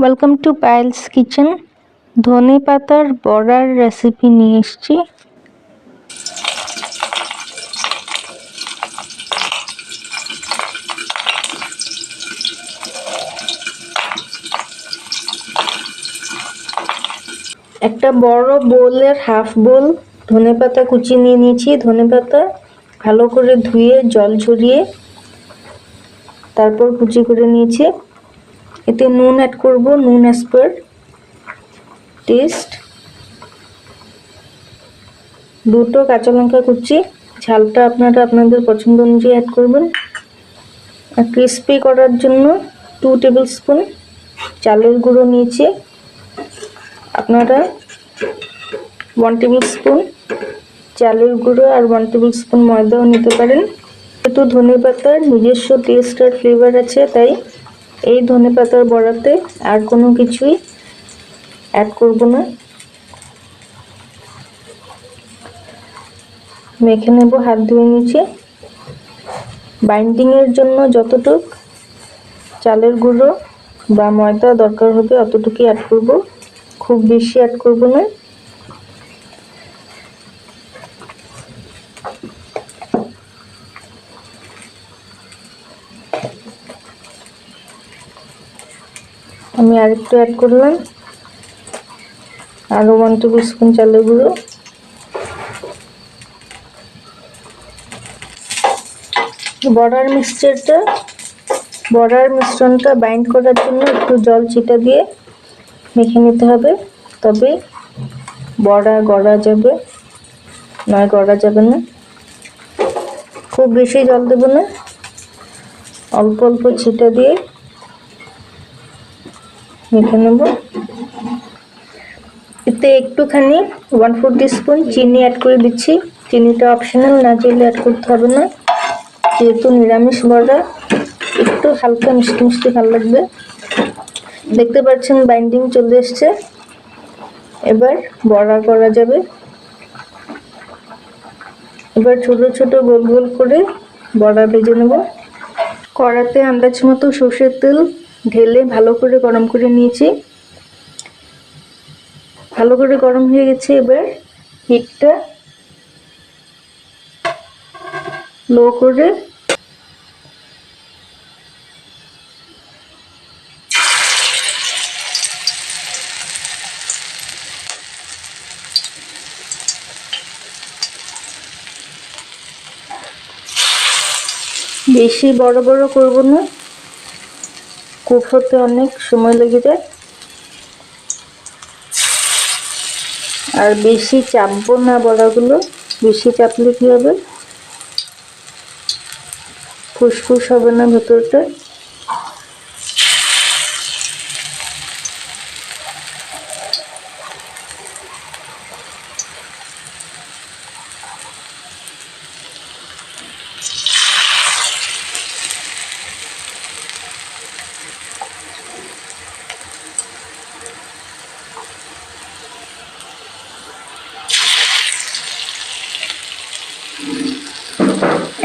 Welcome to Payel's kitchen ধনে পাতার বড়ার রেসিপি নিয়ে এসেছি। একটা বড় বোলের হাফ বোল ধনে পাতা কুচি নিয়ে নিয়েছি। ধনে পাতা ভালো করে ধুয়ে, জল ঝরিয়ে তারপর কুচি করে নিয়েছি। এতে নুন অ্যাড করব, নুন পার টেস্ট দুটো কাঁচা লঙ্কা কুচি, ঝালটা আপনারা আপনাদের পছন্দ অনুযায়ী অ্যাড করবেন। আর ক্রিস্পি করার জন্য টু টেবিল স্পুন চালের গুঁড়ো নিয়েছি। আপনারা ওয়ান টেবিল স্পুন চালের গুঁড়ো আর ওয়ান টেবিল স্পুন ময়দাও নিতে পারেন। যেহেতু ধনে পাতার নিজস্ব টেস্ট আর ফ্লেভার আছে, তাই এই ধনে পাতার বড়াতে আর কোনো কিছুই অ্যাড করব না। মেখে নেব হাত ধুয়ে নিচে। বাইন্ডিংয়ের জন্য যতটুক চালের গুঁড়ো বা ময়দা দরকার হবে অতটুকুই অ্যাড করব। খুব বেশি অ্যাড করব না। আমি আরেকটু অ্যাড করলাম। আরও ওয়ান টেবিল স্পুন চালের গুঁড়ো। বড়ার মিক্সচারটা, বড়ার মিশ্রণটা বাইন্ড করার জন্য একটু জল ছিটা দিয়ে মেখে নিতে হবে। তবে বড়া গড়া যাবে, নয় গড়া যাবে না। খুব বেশি জল দেবো না। অল্প অল্প ছিটা দিয়ে মেখে নেব। এতে একটুখানি ওয়ান ফোর স্পুন চিনি অ্যাড করে দিচ্ছি। চিনিটা অপশনাল না চাইলে অ্যাড করতে হবে না। যেহেতু নিরামিষ বড়া, একটু হালকা মিষ্টি মিষ্টি ভালো লাগবে। দেখতে পাচ্ছেন বাইন্ডিং চলে এসছে। এবার বড়া করা যাবে। এবার ছোট ছোট গোল গোল করে বড়া ভেজে নেব। কড়াতে আন্দাজ মতো সর্ষের তেল ঢেলে ভালো করে গরম করে নিয়েছি। ভালো করে গরম হয়ে গেছে এবার হিটটা লো করে বেশি বড় বড় করব না। কুক হতে অনেক সময় লেগে যায়। আর বেশি চাপবো না বড়াগুলো বেশি চাপলে কী হবে? ফুসফুস হবে না ভেতরটা।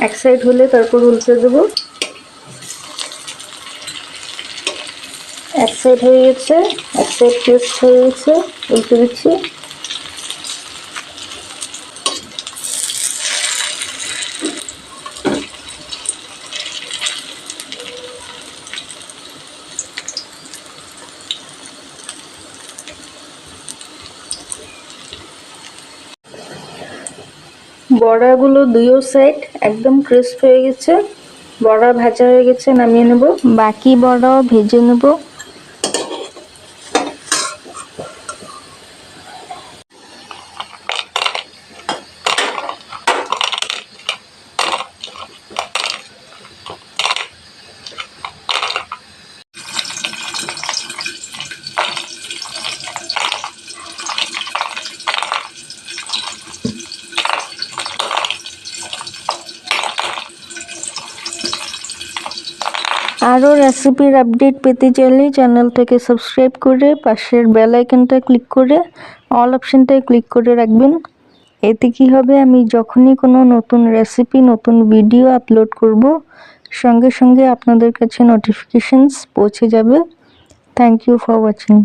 এক সাইড হলে তারপর উল্টে দেবো। এক সাইড হয়ে গেছে, এক সাইড পেস্ট হয়ে গেছে, উল্টে দিচ্ছি। বড়াগুলো দুইও সাইড একদম ক্রিস্প হয়ে গেছে। বড়া ভাজা হয়ে গেছে, নামিয়ে নেব। বাকি বড়াও ভেজে নেব। আরও রেসিপির আপডেট পেতে চাইলে চ্যানেলটাকে সাবস্ক্রাইব করে পাশের বেল আইকনটা ক্লিক করে অল অপশানটায় ক্লিক করে রাখবেন। এতে কি হবে? আমি যখনই কোনো নতুন রেসিপি নতুন ভিডিও আপলোড করব, সঙ্গে সঙ্গে আপনাদের কাছে নোটিফিকেশানস পৌঁছে যাবে। Thank you for watching